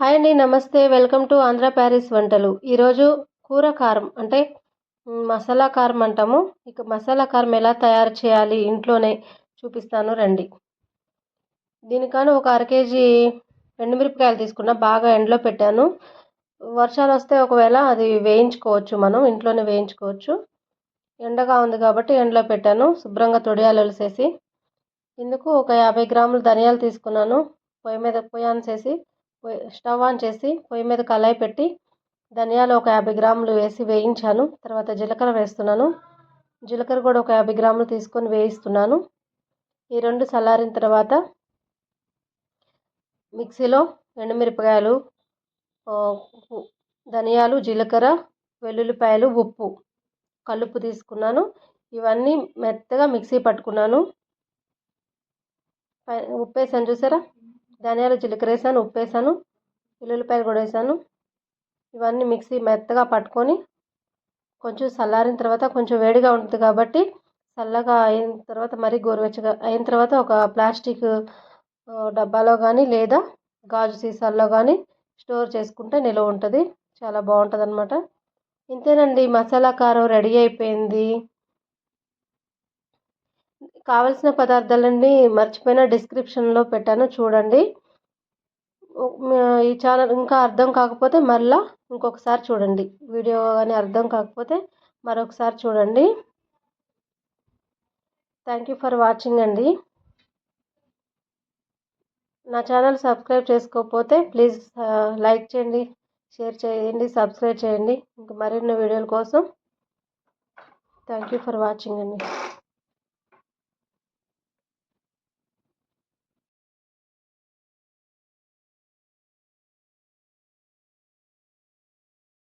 Hi అండి నమస్తే. Welcome to Andhra Paris వంటలు. ఈరోజు కూర కారం అంటే మసాలా కారం అంటాము. ఇక మసాలా కారం ఎలా తయారు చేయాలి ఇంట్లోనే చూపిస్తాను రండి. దీనికాను ఒక అర కేజీ ఎండుమిరపకాయలు తీసుకున్నా బాగా ఎండలో పెట్టాను. వర్షాలు వస్తే ఒకవేళ అది వేయించుకోవచ్చు మనం ఇంట్లోనే వేయించుకోవచ్చు. ఎండగా ఉంది కాబట్టి ఎండలో పెట్టాను శుభ్రంగా తొడియాలు ఒలిసేసి. ఇందుకు ఒక యాభై గ్రాములు ధనియాలు తీసుకున్నాను. పొయ్యి మీద పొయ్యి చేసి స్టవ్ ఆన్ చేసి పొయ్యి మీద కళాయి పెట్టి ధనియాలు ఒక యాభై గ్రాములు వేసి వేయించాను. తర్వాత జీలకర్ర వేస్తున్నాను. జీలకర్ర కూడా ఒక యాభై గ్రాములు తీసుకొని వేయిస్తున్నాను. ఈ రెండు చల్లారిన తర్వాత మిక్సీలో ఎండుమిరపకాయలు ధనియాలు జీలకర్ర వెల్లుల్లిపాయలు ఉప్పు కలుపు తీసుకున్నాను. ఇవన్నీ మెత్తగా మిక్సీ పట్టుకున్నాను. ఉప్పు వేసాను చూసారా? ధనియాలు జీలకర్ర వేసాను ఉప్పు వేసాను వెల్లుల్లిపాయలు కూడా వేసాను ఇవన్నీ మిక్సీ మెత్తగా పట్టుకొని కొంచెం చల్లారిన తర్వాత కొంచెం వేడిగా ఉంటుంది కాబట్టి చల్లగా అయిన తర్వాత మరీ గోరువెచ్చగా అయిన తర్వాత ఒక ప్లాస్టిక్ డబ్బాలో కానీ లేదా గాజు సీసాల్లో కానీ స్టోర్ చేసుకుంటే నిల్వ ఉంటుంది. చాలా బాగుంటుంది అనమాట ఇంతేనండి మసాలా కారం రెడీ అయిపోయింది. కావలసిన పదార్థాలన్నీ మర్చిపోయిన డిస్క్రిప్షన్లో పెట్టాను చూడండి. ఈ ఛానల్ ఇంకా అర్థం కాకపోతే మళ్ళా ఇంకొకసారి చూడండి. వీడియో కానీ అర్థం కాకపోతే మరొకసారి చూడండి. థ్యాంక్ యూ ఫర్ వాచింగ్ అండి. నా ఛానల్ సబ్స్క్రైబ్ చేసుకోకపోతే ప్లీజ్ లైక్ చేయండి షేర్ చేయండి సబ్స్క్రైబ్ చేయండి. ఇంకా మరిన్ని వీడియోల కోసం థ్యాంక్ యూ ఫర్ వాచింగ్ అండి.